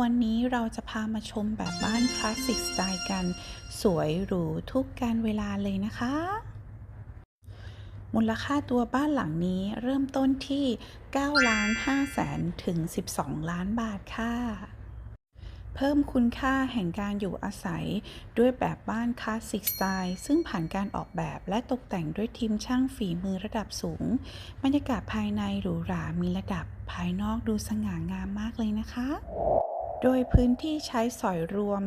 วันนี้เราจะพามาชมแบบบ้านคลาสสิกสไตล์กัน สวยหรูทุกการเวลาเลยนะคะ มูลค่าตัวบ้านหลังนี้เริ่มต้นที่9ล้าน5แสนถึง 12 ล้านบาทค่ะ เพิ่มคุณค่าแห่งการอยู่อาศัยด้วยแบบบ้านคลาสสิกสไตล์ซึ่งผ่านการออกแบบและตกแต่งด้วยทีมช่างฝีมือระดับสูง บรรยากาศภายในหรูหรามีระดับภายนอกดูสง่างามมากเลยนะคะ โดยพื้นที่ใช้สอยรวม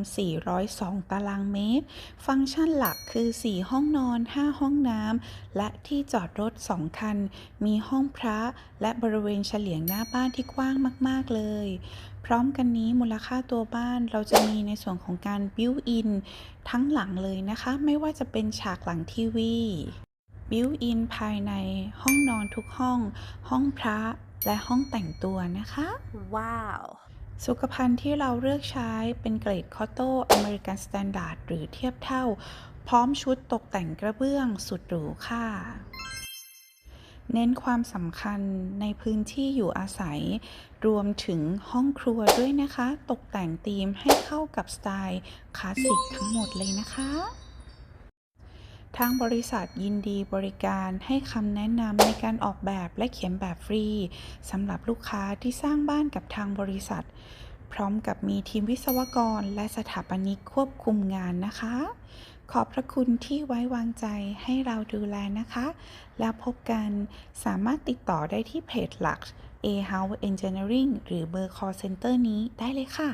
402 ตารางเมตร ฟังก์ชันหลักคือ 4 ห้องนอน 5 ห้องน้ำ และที่จอดรถ 2 คัน มีห้องพระและบริเวณเฉลียงหน้าบ้านที่กว้างมาก ๆ เลย พร้อมกันนี้มูลค่าตัวบ้านเราจะมีในส่วนของการบิวอินทั้งหลังเลยนะคะ ไม่ว่าจะเป็นฉากหลังทีวีบิวอินภายในห้องนอนทุกห้อง ห้องพระและห้องแต่งตัวนะคะ ว้าว สุขภัณฑ์ที่เราเลือกใช้เป็นเกรดคอโตอเมริกันสแตนดาร์ดหรือเทียบเท่า พร้อมชุดตกแต่งกระเบื้องสุดหรูค่ะเน้นความสำคัญในพื้นที่อยู่อาศัย รวมถึงห้องครัวด้วยนะคะ ตกแต่งธีมให้เข้ากับสไตล์คลาสสิกทั้งหมดเลยนะคะ ทางบริษัทยินดีบริการให้คำแนะนำในการออกแบบและเขียนแบบฟรีสำหรับลูกค้าที่สร้างบ้านกับทางบริษัท พร้อมกับมีทีมวิศวกรและสถาปนิกควบคุมงานนะคะ ขอบพระคุณที่ไว้วางใจให้เราดูแลนะคะ แล้วพบกันสามารถติดต่อได้ที่เพจหลัก A House Engineering หรือเบอร์ call center นี้ได้เลยค่ะ